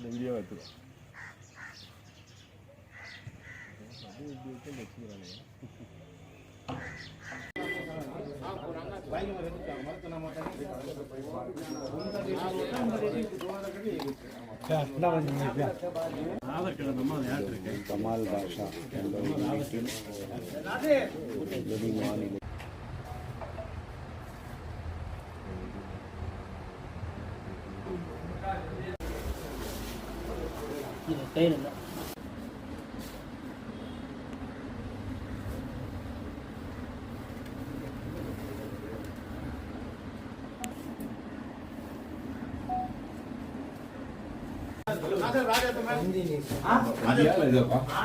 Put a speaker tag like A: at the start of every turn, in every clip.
A: இந்த வீடியோ எடுத்துக்கோ
B: கமால் பாஷா என்ற மாநில
C: இது டைன் இல்லை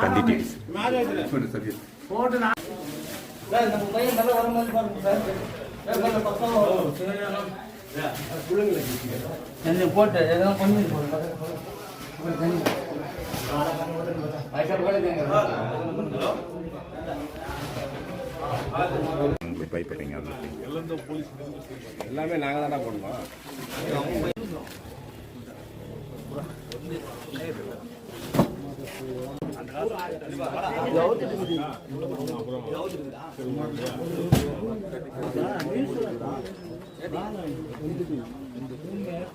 D: தந்தி டிவி
A: போட்டு நான்
C: சார். நம்ம பையன் நல்லா வர மாதிரி பாருங்க சார் சார் நல்ல பக்கம் வரும் சின்ன போட்டு எதாவது பண்ணி போடுங்க
A: எல்லாமே நாங்கள் தானே போடணும்.
C: அப்புறம்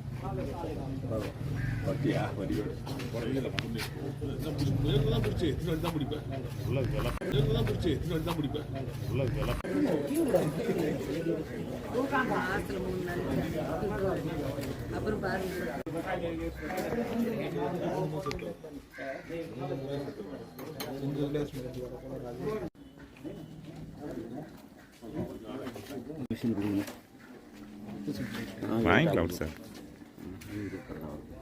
A: பட்டியா வடிவேடு
E: தான் பிடிச்சி எத்தனை தான் பிடிப்பேன் உள்ள விளக்கு தான் பிடிச்சி எத்தனை தான் பிடிப்பேன் உள்ள விளக்கு
F: அப்புறம் பாருங்க
D: வாங்கிக்கலாம் சார் 你
B: yo y yo